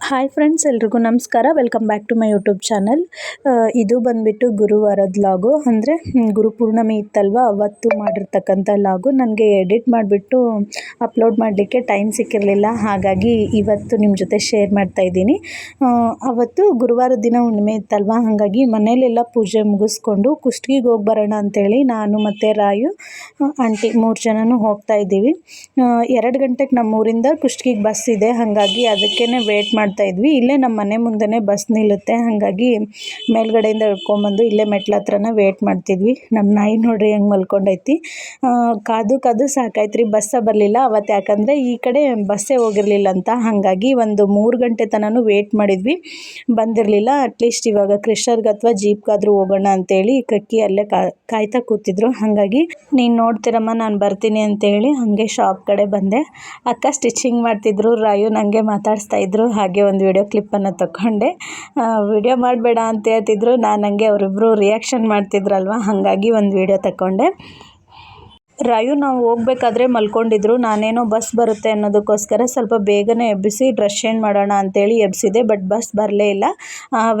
Hi friends ಎಲ್ರಿಗೂ ನಮಸ್ಕಾರ. Welcome back to my YouTube channel ಇದು ಬಂದುಬಿಟ್ಟು ಗುರುವಾರದ ಲಾಗು ಅಂದರೆ ಗುರುಪೂರ್ಣಮಿ ಇತ್ತಲ್ವ? ಅವತ್ತು ಮಾಡಿರ್ತಕ್ಕಂಥ ಲಾಗು ನನಗೆ ಎಡಿಟ್ ಮಾಡಿಬಿಟ್ಟು ಅಪ್ಲೋಡ್ ಮಾಡಲಿಕ್ಕೆ ಟೈಮ್ ಸಿಕ್ಕಿರಲಿಲ್ಲ. ಹಾಗಾಗಿ ಇವತ್ತು ನಿಮ್ಮ ಜೊತೆ ಶೇರ್ ಮಾಡ್ತಾ ಇದ್ದೀನಿ. ಅವತ್ತು ಗುರುವಾರ ದಿನ ಹುಣ್ಣಿಮೆ ಇತ್ತಲ್ವ? ಹಾಗಾಗಿ ಮನೇಲೆಲ್ಲ ಪೂಜೆ ಮುಗಿಸ್ಕೊಂಡು ಕುಷ್ಟಗಿಗೆ ಹೋಗಿ ಬರೋಣ ಅಂತೇಳಿ ನಾನು ಮತ್ತು ರಾಯು ಆಂಟಿ ಮೂರು ಜನನೂ ಹೋಗ್ತಾ ಇದ್ದೀವಿ. ಎರಡು ಗಂಟೆಗೆ ನಮ್ಮೂರಿಂದ ಕುಷ್ಟಗಿಗೆ ಬಸ್ ಇದೆ. ಹಾಗಾಗಿ ಅದಕ್ಕೇ ವೇಟ್ ಮಾಡ್ತಾ ಇದ್ವಿ. ಇಲ್ಲೇ ನಮ್ಮ ಮನೆ ಮುಂದೆನೇ ಬಸ್ ನಿಲ್ಲುತ್ತೆ. ಹಾಗಾಗಿ ಮೇಲ್ಗಡೆಯಿಂದ ಇಳ್ಕೊಂಬಂದು ಇಲ್ಲೇ ಮೆಟ್ಲ ಹತ್ರನೇ ವೇಟ್ ಮಾಡ್ತಿದ್ವಿ. ನಮ್ಮ ನಾಯಿ ನೋಡ್ರಿ ಹೆಂಗೆ ಮಲ್ಕೊಂಡೈತಿ. ಕಾದು ಕಾದು ಸಾಕಾಯ್ತು ರೀ ಬಸ್ಸ ಬರಲಿಲ್ಲ. ಅವತ್ತು ಯಾಕಂದರೆ ಈ ಕಡೆ ಬಸ್ಸೇ ಹೋಗಿರಲಿಲ್ಲ ಅಂತ. ಹಾಗಾಗಿ ಒಂದು ಮೂರು ಗಂಟೆ ತನಕ ವೇಟ್ ಮಾಡಿದ್ವಿ. ಬಂದಿರಲಿಲ್ಲ. ಅಟ್ಲೀಸ್ಟ್ ಇವಾಗ ಕ್ರಿಷರ್ಗೆ ಅಥವಾ ಜೀಪ್ಗಾದರೂ ಹೋಗೋಣ ಅಂತೇಳಿ ಕಕ್ಕಿ ಅಲ್ಲೇ ಕಾಯ್ತಾ ಕೂತಿದ್ರು. ಹಾಗಾಗಿ, ನೀನು ನೋಡ್ತಿರಮ್ಮ, ನಾನು ಬರ್ತೀನಿ ಅಂತೇಳಿ ಹಾಗೆ ಶಾಪ್ ಕಡೆ ಬಂದೆ. ಅಕ್ಕ ಸ್ಟಿಚಿಂಗ್ ಮಾಡ್ತಿದ್ರು. ರಾಯು ನನಗೆ ಮಾತಾಡಿಸ್ತಾ ಇದ್ರು. ಹಾಗೆ ಒಂದು ವಿಡಿಯೋ ಕ್ಲಿಪ್ಪನ್ನು ತಗೊಂಡೆ ವಿಡಿಯೋ ಮಾಡಬೇಡ ಅಂತ ಹೇಳ್ತಿದ್ರು. ನಾನು ಹಂಗೆ ಅವರಿಬ್ಬರು ರಿಯಾಕ್ಷನ್ ಮಾಡ್ತಿದ್ರಲ್ವ? ಹಾಗಾಗಿ ಒಂದು ವಿಡಿಯೋ ತಗೊಂಡೆ ರಾಯು ನಾವು ಹೋಗ್ಬೇಕಾದ್ರೆ ಮಲ್ಕೊಂಡಿದ್ರು. ನಾನೇನೋ ಬಸ್ ಬರುತ್ತೆ ಅನ್ನೋದಕ್ಕೋಸ್ಕರ ಸ್ವಲ್ಪ ಬೇಗನೆ ಎಬ್ಬಿಸಿ ಡ್ರೆಸ್ ಚೇಂಜ್ ಮಾಡೋಣ ಅಂತೇಳಿ ಎಬ್ಬಿಸಿದೆ ಬಟ್ ಬಸ್ ಬರಲೇ ಇಲ್ಲ.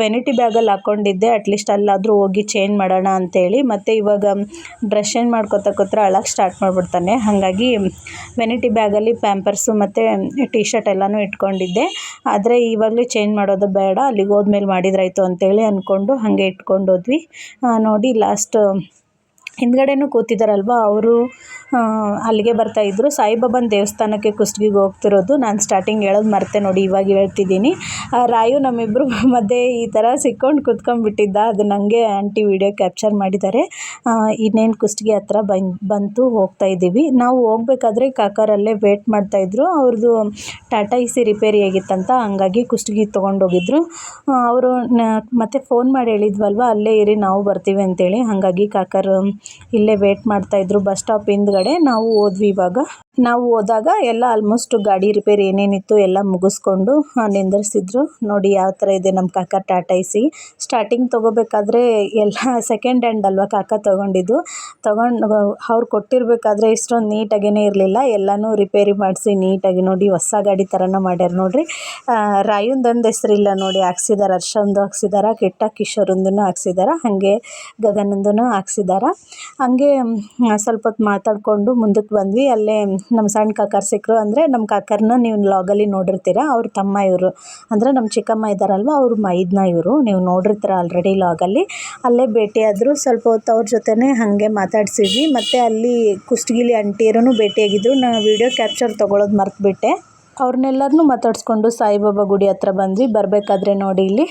ವೆನಿಟಿ ಬ್ಯಾಗಲ್ಲಿ ಹಾಕ್ಕೊಂಡಿದ್ದೆ ಅಟ್ಲೀಸ್ಟ್ ಅಲ್ಲಾದರೂ ಹೋಗಿ ಚೇಂಜ್ ಮಾಡೋಣ ಅಂತೇಳಿ. ಮತ್ತು ಇವಾಗ ಡ್ರೆಸ್ ಚೇಂಜ್ ಮಾಡ್ಕೊತ ಕೂತ್ರೆ ಅಳಕ್ಕೆ ಸ್ಟಾರ್ಟ್ ಮಾಡಿಬಿಡ್ತಾನೆ. ಹಾಗಾಗಿ ವೆನಿಟಿ ಬ್ಯಾಗಲ್ಲಿ ಪ್ಯಾಂಪರ್ಸು ಮತ್ತು ಟಿ ಶರ್ಟ್ ಎಲ್ಲನೂ ಇಟ್ಕೊಂಡಿದ್ದೆ. ಆದರೆ ಇವಾಗಲೂ ಚೇಂಜ್ ಮಾಡೋದು ಬೇಡ. ಅಲ್ಲಿಗೆ ಹೋದ್ಮೇಲೆ ಮಾಡಿದ್ರಾಯ್ತು ಅಂತೇಳಿ ಅಂದ್ಕೊಂಡು ಹಾಗೆ ಇಟ್ಕೊಂಡೋದ್ವಿ. ನೋಡಿ ಲಾಸ್ಟ್ ಹಿಂದ್ಗಡೆನೂ ಕೂತಿದ್ದಾರಲ್ವ ಅವರು ಅಲ್ಲಿಗೆ ಬರ್ತಾಯಿದ್ರು ಸಾಯಿಬಾಬನ ದೇವಸ್ಥಾನಕ್ಕೆ ಕುಷ್ಟಗಿಗೆ ಹೋಗ್ತಿರೋದು. ನಾನು ಸ್ಟಾರ್ಟಿಂಗ್ ಹೇಳೋದು ಮರೆತೆ ನೋಡಿ, ಇವಾಗ ಹೇಳ್ತಿದ್ದೀನಿ. ರಾಯು ನಮ್ಮಿಬ್ಬರು ಮಧ್ಯೆ ಈ ಥರ ಸಿಕ್ಕೊಂಡು ಕುತ್ಕೊಂಡ್ಬಿಟ್ಟಿದ್ದ. ಅದು ನನಗೆ ಆಂಟಿ ವಿಡಿಯೋ ಕ್ಯಾಪ್ಚರ್ ಮಾಡಿದ್ದಾರೆ. ಇನ್ನೇನು ಕುಷ್ಟಗಿ ಹತ್ರ ಬಂತು, ಹೋಗ್ತಾ ಇದ್ದೀವಿ. ನಾವು ಹೋಗ್ಬೇಕಾದ್ರೆ ಕಾಕರಲ್ಲೇ ವೇಟ್ ಮಾಡ್ತಾಯಿದ್ರು ಅವ್ರದ್ದು ಟಾಟಾ ಇಸಿ ಸಿ ರಿಪೇರಿ ಆಗಿತ್ತಂತ ಹಂಗಾಗಿ ಕುಷ್ಟಗಿ ತೊಗೊಂಡೋಗಿದ್ರು. ಅವರು ಮತ್ತೆ ಫೋನ್ ಮಾಡಿ ಹೇಳಿದ್ವಲ್ವ, ಅಲ್ಲೇ ಇರಿ, ನಾವು ಬರ್ತೀವಿ ಅಂತೇಳಿ. ಹಾಗಾಗಿ ಕಾಕರು ಇಲ್ಲೇ ವೇಟ್ ಮಾಡ್ತಾ ಇದ್ರು ಬಸ್ ಸ್ಟಾಪ್ ಹಿಂದ್ಗಡೆ. ನಾವು ಹೋದ್ವಿ ಇವಾಗ. ನಾವು ಹೋದಾಗ ಎಲ್ಲ ಆಲ್ಮೋಸ್ಟ್ ಗಾಡಿ ರಿಪೇರಿ ಏನೇನಿತ್ತು ಎಲ್ಲ ಮುಗಿಸ್ಕೊಂಡು ನಿಂದ್ರಿಸಿದ್ರು. ನೋಡಿ ಯಾವ ಥರ ಇದೆ ನಮ್ಮ ಕಾಕ ಟಾಟಾ ಐಸಿ ಸ್ಟಾರ್ಟಿಂಗ್ ತೊಗೋಬೇಕಾದ್ರೆ ಎಲ್ಲ ಸೆಕೆಂಡ್ ಹ್ಯಾಂಡ್ ಅಲ್ವಾ ಕಾಕ ತೊಗೊಂಡಿದ್ದು. ತೊಗೊಂಡು ಅವ್ರು ಕೊಟ್ಟಿರಬೇಕಾದ್ರೆ ಇಷ್ಟೊಂದು ನೀಟಾಗೇ ಇರಲಿಲ್ಲ. ಎಲ್ಲನೂ ರಿಪೇರಿ ಮಾಡಿಸಿ ನೀಟಾಗಿ ನೋಡಿ ಹೊಸ ಗಾಡಿ ಥರನೂ ಮಾಡ್ಯಾರ ನೋಡಿರಿ. ರಾಯುಂದೊಂದು ಹೆಸರಿಲ್ಲ ನೋಡಿ, ಹಾಕ್ಸಿದಾರೆ, ಹರ್ಷಂದು ಹಾಕ್ಸಿದಾರೆ, ಕೆಟ್ಟ ಕಿಶೋರಂದು ಹಾಕ್ಸಿದಾರ, ಹಾಗೆ ಗಗನಂದು ಹಾಕ್ಸಿದಾರೆ. ಹಂಗೆ ಸ್ವಲ್ಪ ಹೊತ್ತು ಮಾತಾಡಿಕೊಂಡು ಮುಂದಕ್ಕೆ ಬಂದ್ವಿ. ಅಲ್ಲೇ ನಮ್ಮ ಸಣ್ಣ ಕಾಕರು ಸಿಕ್ಕರು ಅಂದರೆ ನಮ್ಮ ಕಾಕರನ್ನ ನೀವು ಲಾಗಲ್ಲಿ ನೋಡಿರ್ತೀರ. ಅವ್ರ ತಮ್ಮ ಇವರು. ಅಂದರೆ ನಮ್ಮ ಚಿಕ್ಕಮ್ಮ ಇದ್ದಾರಲ್ವ, ಅವ್ರ ಮೈದ್ನ ಇವರು. ನೀವು ನೋಡಿರ್ತೀರ ಆಲ್ರೆಡಿ ಲಾಗಲ್ಲಿ ಅಲ್ಲೇ. ಭೇಟಿಯಾದರು ಸ್ವಲ್ಪ ಹೊತ್ತು ಅವ್ರ ಜೊತೆನೇ ಹಾಗೆ ಮಾತಾಡ್ಸಿದ್ವಿ. ಮತ್ತು ಅಲ್ಲಿ ಕುಷ್ಟಗಿಲಿ ಅಂಟಿಯರೂ ಭೇಟಿಯಾಗಿದ್ದರು ನಾನು ವೀಡಿಯೋ ಕ್ಯಾಪ್ಚರ್ ತೊಗೊಳೋದು ಮರ್ತುಬಿಟ್ಟೆ. ಅವ್ರನ್ನೆಲ್ಲರನ್ನೂ ಮಾತಾಡಿಸ್ಕೊಂಡು ಸಾಯಿಬಾಬಾ ಗುಡಿ ಹತ್ರ ಬಂದ್ವಿ. ಬರಬೇಕಾದ್ರೆ ನೋಡಿ ಇಲ್ಲಿ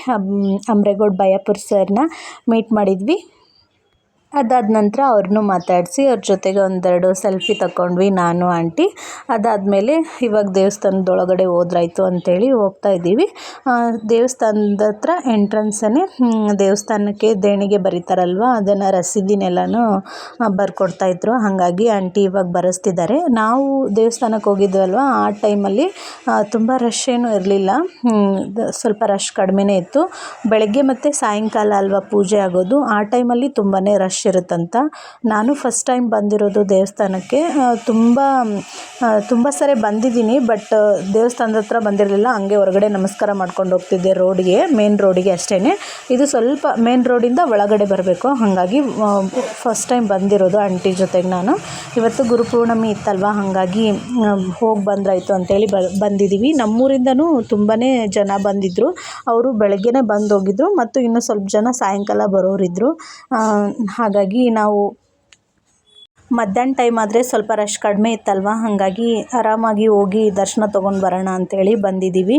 ಅಮ್ರೇಗೌಡ, ಬಯಾಪುರ್ ಸರ್ನ ಮೀಟ್ ಮಾಡಿದ್ವಿ. ಅದಾದ ನಂತರ ಅವ್ರನ್ನೂ ಮಾತಾಡಿಸಿ ಅವ್ರ ಜೊತೆಗೆ ಒಂದೆರಡು ಸೆಲ್ಫಿ ತಗೊಂಡ್ವಿ ನಾನು, ಆಂಟಿ. ಅದಾದಮೇಲೆ ಇವಾಗ ದೇವಸ್ಥಾನದೊಳಗಡೆ ಹೋದ್ರಾಯ್ತು ಅಂತೇಳಿ ಹೋಗ್ತಾ ಇದ್ದೀವಿ. ದೇವಸ್ಥಾನದ ಹತ್ರ ಎಂಟ್ರೆನ್ಸನ್ನೇ ದೇವಸ್ಥಾನಕ್ಕೆ ದೇಣಿಗೆ ಬರೀತಾರಲ್ವ? ಅದನ್ನು ರಸೀದಿನೆಲ್ಲನೂ ಬರ್ಕೊಡ್ತಾಯಿದ್ರು ಹಾಗಾಗಿ ಆಂಟಿ ಇವಾಗ ಬರೆಸ್ತಿದ್ದಾರೆ. ನಾವು ದೇವಸ್ಥಾನಕ್ಕೆ ಹೋಗಿದ್ವಲ್ವ? ಆ ಟೈಮಲ್ಲಿ ತುಂಬ ರಶ್ ಏನೂ ಇರಲಿಲ್ಲ. ಸ್ವಲ್ಪ ರಶ್ ಕಡಿಮೆನೇ ಇತ್ತು. ಬೆಳಗ್ಗೆ ಮತ್ತು ಸಾಯಂಕಾಲ ಅಲ್ವಾ ಪೂಜೆ ಆಗೋದು? ಆ ಟೈಮಲ್ಲಿ ತುಂಬಾ ರಶ್ ಇರುತ್ತಂತ. ನಾನು ಫಸ್ಟ್ ಟೈಮ್ ಬಂದಿರೋದು ದೇವಸ್ಥಾನಕ್ಕೆ ತುಂಬ ತುಂಬ ಸರಿ ಬಂದಿದ್ದೀನಿ ಬಟ್ ದೇವಸ್ಥಾನದ ಹತ್ರ ಬಂದಿರಲಿಲ್ಲ. ಹಂಗೆ ಹೊರಗಡೆ ನಮಸ್ಕಾರ ಮಾಡ್ಕೊಂಡು ಹೋಗ್ತಿದ್ದೆ ರೋಡಿಗೆ ಮೇನ್ ರೋಡಿಗೆ ಅಷ್ಟೇ ಇದು ಸ್ವಲ್ಪ ಮೇನ್ ರೋಡಿಂದ ಒಳಗಡೆ ಬರಬೇಕು. ಹಾಗಾಗಿ ಫಸ್ಟ್ ಟೈಮ್ ಬಂದಿರೋದು ಆಂಟಿ ಜೊತೆಗೆ ನಾನು. ಇವತ್ತು ಗುರುಪೂರ್ಣಮಿ ಇತ್ತಲ್ವ, ಹಾಗಾಗಿ ಹೋಗಿ ಬಂದ್ರಾಯಿತು ಅಂತೇಳಿ ಬ ಬಂದಿದ್ದೀವಿ ನಮ್ಮೂರಿಂದನೂ ತುಂಬಾ ಜನ ಬಂದಿದ್ದರು ಅವರು ಬೆಳಗ್ಗೆನೇ ಬಂದು ಹೋಗಿದ್ರು ಮತ್ತು ಇನ್ನೂ ಸ್ವಲ್ಪ ಜನ ಸಾಯಂಕಾಲ ಬರೋರಿದ್ದರು ಹಾಗಾಗಿ ನಾವು ಮಧ್ಯಾಹ್ನ ಟೈಮ್ ಆದರೆ ಸ್ವಲ್ಪ ರಶ್ ಕಡಿಮೆ ಇತ್ತಲ್ವ? ಹಾಗಾಗಿ ಆರಾಮಾಗಿ ಹೋಗಿ ದರ್ಶನ ತೊಗೊಂಡು ಬರೋಣ ಅಂಥೇಳಿ ಬಂದಿದ್ದೀವಿ.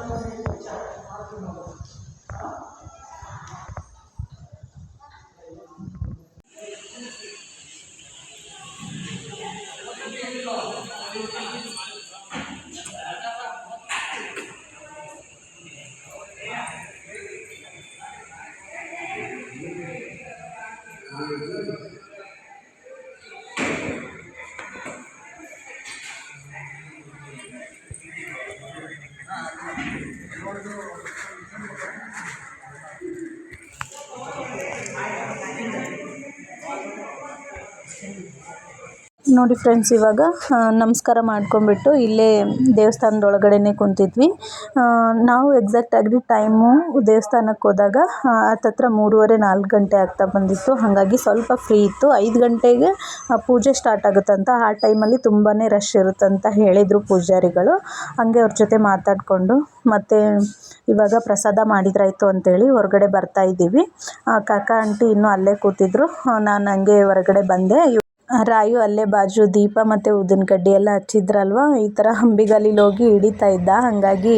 Thank you. ನೋಡಿ ಫ್ರೆಂಡ್ಸ್ ಇವಾಗ ನಮಸ್ಕಾರ ಮಾಡ್ಕೊಂಡ್ಬಿಟ್ಟು ಇಲ್ಲೇ ದೇವಸ್ಥಾನದ ಒಳಗಡೆನೇ ಕುಂತಿದ್ವಿ ನಾವು ಎಕ್ಸಾಕ್ಟ್ ಆಗಿ ಟೈಮು ದೇವಸ್ಥಾನಕ್ಕೆ ಹೋದಾಗ ಹತ್ತತ್ರ ಮೂರುವರೆ, ನಾಲ್ಕು ಗಂಟೆ ಆಗ್ತಾ ಬಂದಿತ್ತು. ಹಾಗಾಗಿ ಸ್ವಲ್ಪ ಫ್ರೀ ಇತ್ತು. ಐದು ಗಂಟೆಗೆ ಪೂಜೆ ಸ್ಟಾರ್ಟ್ ಆಗುತ್ತಂತ ಆ ಟೈಮಲ್ಲಿ ತುಂಬಾ ರಶ್ ಇರುತ್ತಂತ ಹೇಳಿದರು ಪೂಜಾರಿಗಳು. ಹಾಗೆ ಅವ್ರ ಜೊತೆ ಮಾತಾಡಿಕೊಂಡು, ಮತ್ತು ಇವಾಗ ಪ್ರಸಾದ ಮಾಡಿದ್ರಾಯಿತು ಅಂತೇಳಿ ಹೊರಗಡೆ ಬರ್ತಾ ಇದ್ದೀವಿ. ಕಾಕ, ಆಂಟಿ ಇನ್ನೂ ಅಲ್ಲೇ ಕೂತಿದ್ರು. ನಾನು ಹಂಗೆ ಹೊರಗಡೆ ಬಂದೆ. ರಾಯು ಅಲ್ಲೇ ಬಾಜು ದೀಪ ಮತ್ತು ಉದ್ದಿನ ಕಡ್ಡಿ ಎಲ್ಲ ಹಚ್ಚಿದ್ರಲ್ವ? ಈ ಥರ ಅಂಬಿಗಲ್ಲಿಗೆ ಹೋಗಿ ಹಿಡಿತಾ ಇದ್ದ. ಹಾಗಾಗಿ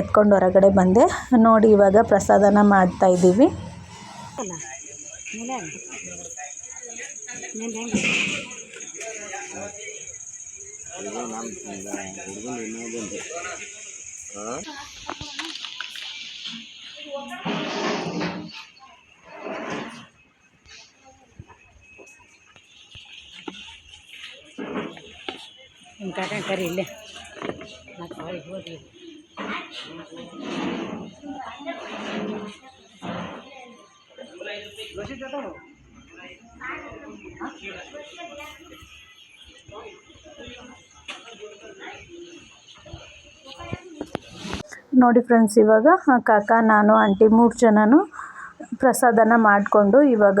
ಎತ್ಕೊಂಡು ಹೊರಗಡೆ ಬಂದೆ. ನೋಡಿ ಇವಾಗ ಪ್ರಸಾದನ ಮಾಡ್ತಾ ಇದ್ದೀವಿ. ನಿಮ್ಮ ಕಾಟ ಕರಿ ಇಲ್ಲೇ. ಹೋಗಿ. ನೋಡಿ ಫ್ರೆಂಡ್ಸ್ ಇವಾಗ, ಕಾಕ, ನಾನು, ಆಂಟಿ ಮೂರು ಜನನು ಪ್ರಸಾದನ ಮಾಡಿಕೊಂಡು ಇವಾಗ